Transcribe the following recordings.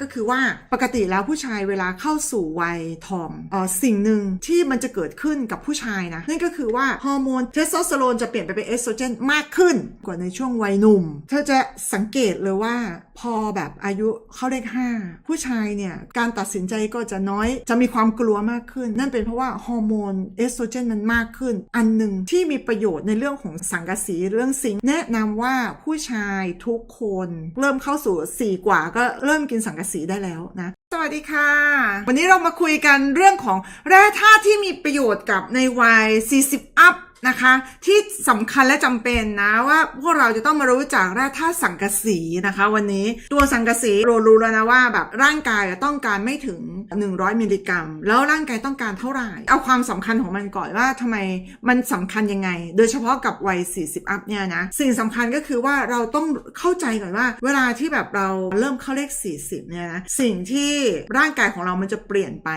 ก็คือว่าปกติแล้วผู้ชายเวลาเข้าสู่วัยทองออสิ่งหนึ่งที่มันจะเกิดขึ้นกับผู้ชายนะนั่นก็คือว่าฮอร์โมนเทสโทสเตอโรนจะเปลี่ยนไปเป็นเอสโตรเจนมากขึ้นกว่าในช่วงวัยหนุ่ม เธอจะสังเกตเลยว่า พอแบบอายุเข้าเลขห้าผู้ชายเนี่ย การตัดสินใจก็จะน้อยจะมีความกลัวมากขึ้น นั่นเป็นเพราะว่าฮอร์โมนเอสโตรเจนมันมากขึ้น อันหนึ่งที่มีประโยชน์ในเรื่องของสังกะสีเรื่องซิงแนะนำว่าผู้ชายทุกคน เริ่มเข้าสู่สี่กว่าก็เริ่มกินสังกะสีได้แล้วนะสวัสดีค่ะ วันนี้เรามาคุยกันเรื่องของแร่ธาตุที่มีประโยชน์กับในวัย40 อัพ นะคะ ที่สำคัญและจำเป็นนะว่าพวกเราจะต้องมารู้จักแร่ธาตุสังกะสีนะคะ วันนี้ตัวสังกะสีเรารู้แล้วนะว่าแบบร่างกายต้องการไม่ถึง 100 มิลลิกรัม แล้วร่างกายต้องการเท่าไหร่ เอาความสำคัญของมันก่อนว่าทำไมมันสำคัญยังไง โดยเฉพาะกับวัย 40 อัพเนี่ยนะสิ่งสำคัญก็คือว่าเราต้องเข้าใจก่อนว่า เวลาที่แบบเราเริ่มเข้าเลข 40 เนี่ยนะสิ่งที่ร่างกายของเรามันจะเปลี่ยนไป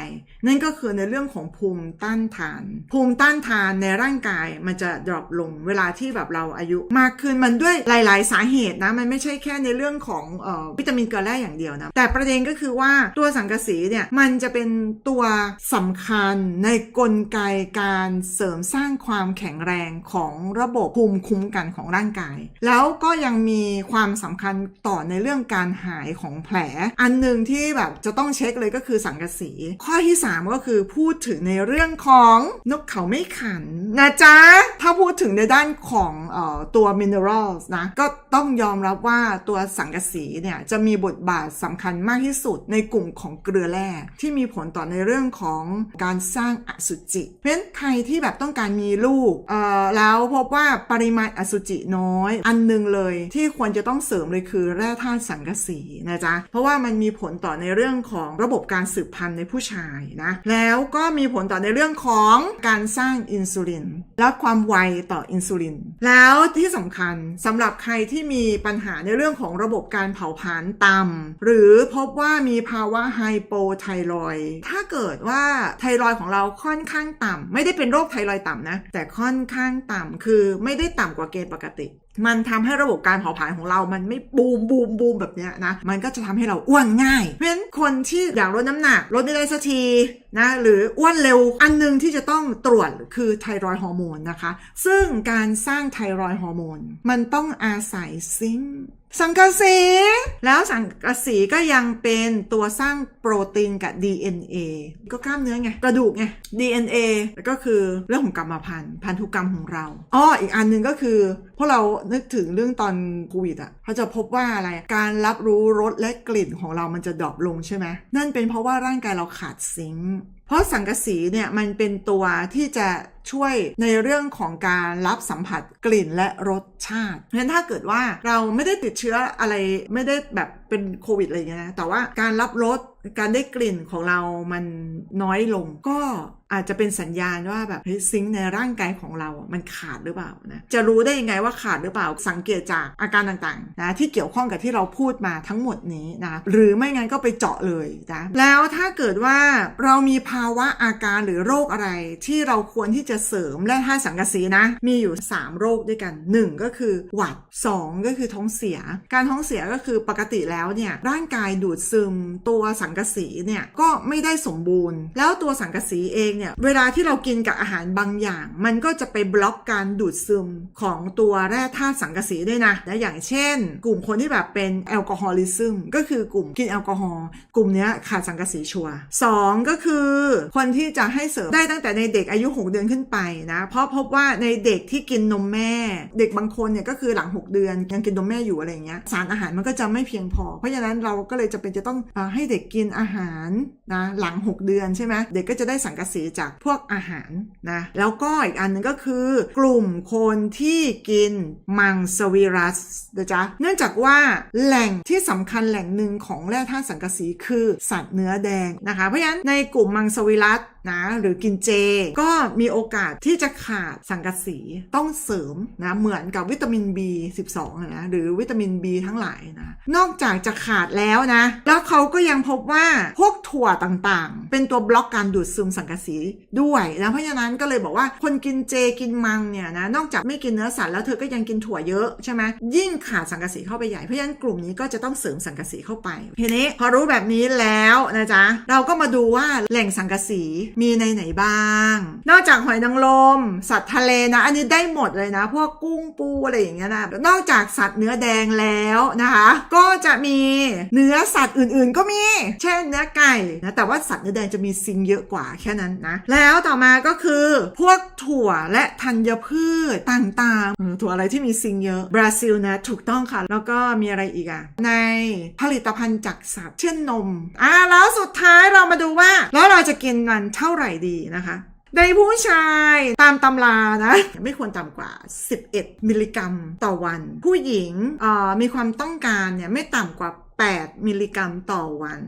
นั่นก็คือในเรื่องของภูมิต้านทาน ภูมิต้านทานในร่างกายมันจะดรอปลงเวลาที่แบบเราอายุมากขึ้นมันด้วยหลาย ๆ สาเหตุนะมันไม่ใช่แค่ในเรื่องของออวิตามินเกลือแร่อย่างเดียวนะแต่ประเด็นก็คือว่าตัวสังกะสีเนี่ยมันจะเป็นตัวสำคัญในกลไกการเสริมสร้างความแข็งแรงของระบบภูมิคุ้มกันของร่างกาย แล้วก็ยังมีความสำคัญต่อในเรื่องการหายของแผล อันหนึ่งที่แบบจะต้องเช็คเลยก็คือสังกะสี ข้อที่ 3 ก็คือพูดถึงในเรื่องของนกเขาไม่ขันนะจ๊ะถ้าพูดถึงในด้านของออตัวมินเนอรัลนะ ก็ต้องยอมรับว่าตัวสังกะสีเนี่ย จะมีบทบาทสำคัญมากที่สุดในกลุ่มของเกลือแร่ที่มีผลต่อในเรื่องของการสร้างอสุจิ เพราะฉะนั้นใครที่แบบต้องการมีลูกแล้วพบว่าปริมาณอสุจิน้อย อันหนึงเลยที่ควรจะต้องเสริมเลยคือแร่ธาตุสังกะสีนะจ๊ะ เพราะว่ามันมีผลต่อในเรื่องของระบบการสืบพันธุ์ในผู้ชายนะ แล้วก็มีผลต่อในเรื่องของการสร้างอินซูลิน แล้วะความไวต่ออินซูลิน แล้วที่สำคัญสำหรับใครที่มีปัญหาในเรื่องของระบบการเผาผลาญต่ำหรือพบว่ามีภาวะไฮโปไทรอยถ้าเกิดว่าไทรอยของเราค่อนข้างต่ำไม่ได้เป็นโรคไทรอยต่ำนะ แต่ค่อนข้างต่ำคือไม่ได้ต่ำกว่าเกณฑ์ปกติมันทำให้ระบบการเผาผลาญของเรา มันไม่บูมบูมบูมแบบเนี้ยนะ มันก็จะทำให้เราอ้วนง่าย เพราะฉะนั้นคนที่อยากลดน้ำหนักลดไม่ได้สักทีนะ หรืออ้วนเร็ว อันหนึงที่จะต้องตรวจคือไทรอยฮอร์โมนนะคะ ซึ่งการสร้างไทรอยฮอร์โมนมันต้องอาศัยซิงค์ สังกะสีแล้วสังกะสีก็ยังเป็นตัวสร้างโปรตีนกับ DNA ก็กล้ามเนื้อไง กระดูกไง DNA ก็คือเรื่องของกรรมพันธุ์พันธุกรรมของเราอ้ออีกอันหนึ่งก็คือพวกเรานึกถึงเรื่องตอนโควิดอะเขาจะพบว่าอะไรการรับรู้รสและกลิ่นของเรามันจะดรอปลงใช่ไหมนั่นเป็นเพราะว่าร่างกายเราขาดซิงค์เพราะสังกะสีเนี่ยมันเป็นตัวที่จะช่วยในเรื่องของการรับสัมผัสกลิ่นและรสชาติเพราะฉะนั้นถ้าเกิดว่าเราไม่ได้ติดเชื้ออะไรไม่ได้แบบเป็นโควิดอะไรอย่างเงี้ยนะแต่ว่าการรับรสการได้กลิ่นของเรามันน้อยลงก็อาจจะเป็นสัญญาณว่าแบบซิงในร่างกายของเราอะมันขาดหรือเปล่านะจะรู้ได้ยังไงว่าขาดหรือเปล่าสังเกตจากอาการต่างๆนะที่เกี่ยวข้องกับที่เราพูดมาทั้งหมดนี้นะหรือไม่งั้นก็ไปเจาะเลยนะแล้วถ้าเกิดว่าเรามีภาวะอาการหรือโรคอะไรที่เราควรที่จะเสริมและถ้าสังกะสีนะ มีอยู่ 3 โรคด้วยกัน 1 ก็คือหวัด 2 ก็คือท้องเสีย การท้องเสียก็คือปกติแล้วเนี่ยร่างกายดูดซึมตัวสังกะสีเนี่ยก็ไม่ได้สมบูรณ์ แล้วตัวสังกะสีเองเนี่ยเวลาที่เรากินกับอาหารบางอย่าง มันก็จะไปบล็อกการดูดซึมของตัวแร่ธาตุสังกะสีด้วยนะและอย่างเช่น กลุ่มคนที่แบบเป็นแอลกอฮอลิซึมก็คือกลุ่มกินแอลกอฮอล์กลุ่มนี้ขาดสังกะสีชัวร์สองก็คือคนที่จะให้เสริมได้ตั้งแต่ในเด็กอายุ 6 เดือนขึ้นไปนะ เพราะพบว่าในเด็กที่กินนมแม่ เด็กบางคนเนี่ยก็คือหลัง 6 เดือนยังกินนมแม่อยู่อะไรเงี้ยสารอาหารมันก็จะไม่เพียงพอ เพราะฉะนั้นเราก็เลยจะเป็นจะต้องอให้เด็กกินอาหารนะหลัง 6 เดือนใช่ไหมเด็กก็จะได้สังกะสีจากพวกอาหารนะแล้วก็อีกอันหนึงก็คือกลุ่มคนที่กินมังสวิรัสนะจ๊ะเนื่องจากว่าแหล่งที่สำคัญแหล่งหนึ่งของแร่ธาตุสังกะสีคือสัตว์เนื้อแดงนะคะ เพราะฉะนั้นในกลุ่มมังสวิรัสนะหรือกินเจก็มีโอกาสที่จะขาดสังกะสีต้องเสริมนะเหมือนกับวิตามิน B12 นะหรือวิตามิน B ทั้งหลายนะนอกจากจะขาดแล้วนะ แล้วเขาก็ยังพบว่าพวกถั่วต่างๆ เป็นตัวบล็อกการดูดซึมสังกะสีด้วยนะเพราะฉะนั้นก็เลยบอกว่าคนกินเจกินมังเนี่ยนะนอกจากไม่กินเนื้อสัตว์แล้วเธอก็ยังกินถั่วเยอะใช่ไหมยิ่งขาดสังกะสีเข้าไปใหญ่เพราะฉะนั้นกลุ่มนี้ก็จะต้องเสริมสังกะสีเข้าไปทีนี้พอรู้แบบนี้แล้วนะจ๊ะเราก็มาดูว่าแหล่งสังกะสีมีในไหนบ้าง นอกจากหอยนางรมสัตว์ทะเลนะ อันนี้ได้หมดเลยนะ พวกกุ้งปูอะไรอย่างเงี้ยนะนอกจากสัตว์เนื้อแดงแล้วนะคะ ก็จะมีเนื้อสัตว์อื่นๆ ก็มี เช่นเนื้อไก่นะแต่ว่าสัตว์เนื้อแดงจะมีซิงเยอะกว่าแค่นั้นนะ แล้วต่อมาก็คือพวกถั่วและธัญพืชต่างๆถั่วอะไรที่มีซิงเยอะบราซิลนะถูกต้องค่ะ แล้วก็มีอะไรอีกอะในผลิตภัณฑ์จากสัตว์เช่นนมอ่าแล้วสุดท้ายเรามาดูว่า แล้วเราจะกินมันเท่าไหร่ดีนะคะ ในผู้ชายตามตำรานะ ไม่ควรต่ำกว่า 11 มิลลิกรัมต่อวัน ผู้หญิงมีความต้องการเนี่ยไม่ต่ำกว่า 8 มิลลิกรัมต่อวัน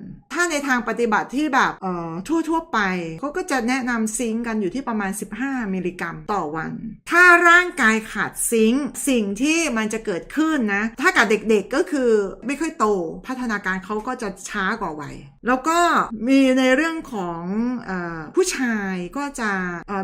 ในทางปฏิบัติที่แบบเอ่อทั่วๆไปเขาก็จะแนะนำซิงกันอยู่ที่ประมาณ 15 มิลลิกรัมต่อวัน ถ้าร่างกายขาดซิงสิ่งที่มันจะเกิดขึ้นนะ ถ้ากับเด็กๆก็คือไม่ค่อยโต พัฒนาการเขาก็จะช้ากว่าวัยแล้วก็มีในเรื่องของอผู้ชายก็จะ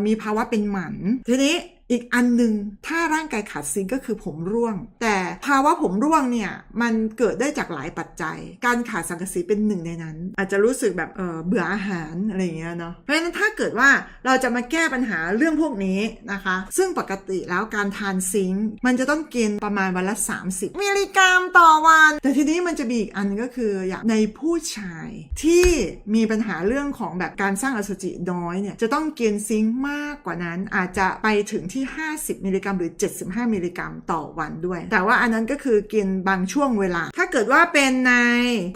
มีภาวะเป็นหมัน ทีนี้อีกอันหนึ่งถ้าร่างกายขาดซิงก็คือผมร่วง แต่ ภาวะผมร่วงเนี่ยมันเกิดได้จากหลายปัจจัย การขาดสังกะสีเป็นหนึ่งในนั้น อาจจะรู้สึกแบบเออเบื่ออาหารอะไรอย่างเงี้ยเนาะเพราะฉะนั้นถ้าเกิดว่าเราจะมาแก้ปัญหาเรื่องพวกนี้นะคะ ซึ่งปกติแล้วการทานซิงค์มันจะต้องกินประมาณวันละ 30 มิลลิกรัมต่อวัน แต่ทีนี้มันจะมีอีกอันก็คืออย่างในผู้ชายที่มีปัญหาเรื่องของแบบการสร้างอสุจิน้อยเนี่ยจะต้องกินซิงค์มากกว่านั้นอาจจะไปถึงที่ 50 มิลลิกรัมหรือ 75 มิลลิกรัมต่อวันด้วย แต่ว่าอันนั้นก็คือกินบางช่วงเวลา ถ้าเกิดว่าเป็นใน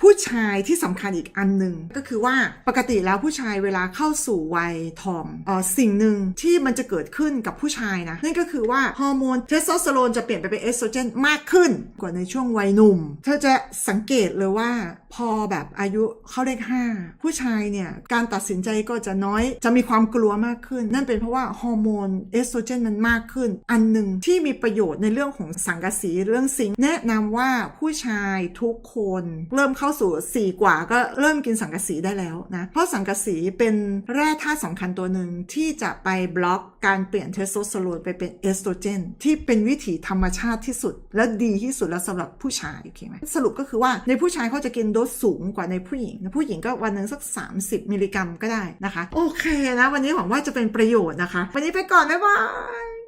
ผู้ชายที่สำคัญอีกอันหนึ่งก็คือว่าปกติแล้วผู้ชายเวลาเข้าสู่วัยทองออสิ่งหนึ่งที่มันจะเกิดขึ้นกับผู้ชายนะนั่นก็คือว่าฮอร์โมนเทสโทสเตอโรนจะเปลี่ยนไปเป็นเอสโตรเจนมากขึ้นกว่าในช่วงวัยหนุ่ม เธอจะสังเกตเลยว่าพอแบบอายุเข้าเลขห้าผู้ชายเนี่ยการตัดสินใจก็จะน้อยจะมีความกลัวมากขึ้น นั่นเป็นเพราะว่าฮอร์โมนเอสโตรเจนมันมากขึ้น อันหนึ่งที่มีประโยชน์ในเรื่องของสังกะสีเรื่องซิงแนะนำว่าผู้ชายทุกคน เริ่มเข้าสู่ 4 กว่าก็เริ่มกินสังกะสีได้แล้วนะเพราะสังกะสีเป็นแร่ธาตุสำคัญตัวหนึ่งที่จะไปบล็อกการเปลี่ยนเทสโทสเตอโรนไปเป็นเอสโตรเจนที่เป็นวิถีธรรมชาติที่สุด และดีที่สุดแล้วสำหรับผู้ชายโอเคไหมสรุปก็คือว่าในผู้ชายเขาจะกินโดสสูงกว่าในผู้หญิงผู้หญิงก็วันหนึ่งสัก 30 มิลลิกรัมก็ได้นะคะ โอเคนะ วันนี้หวังว่าจะเป็นประโยชน์นะคะ วันนี้ไปก่อน บ๊ายบาย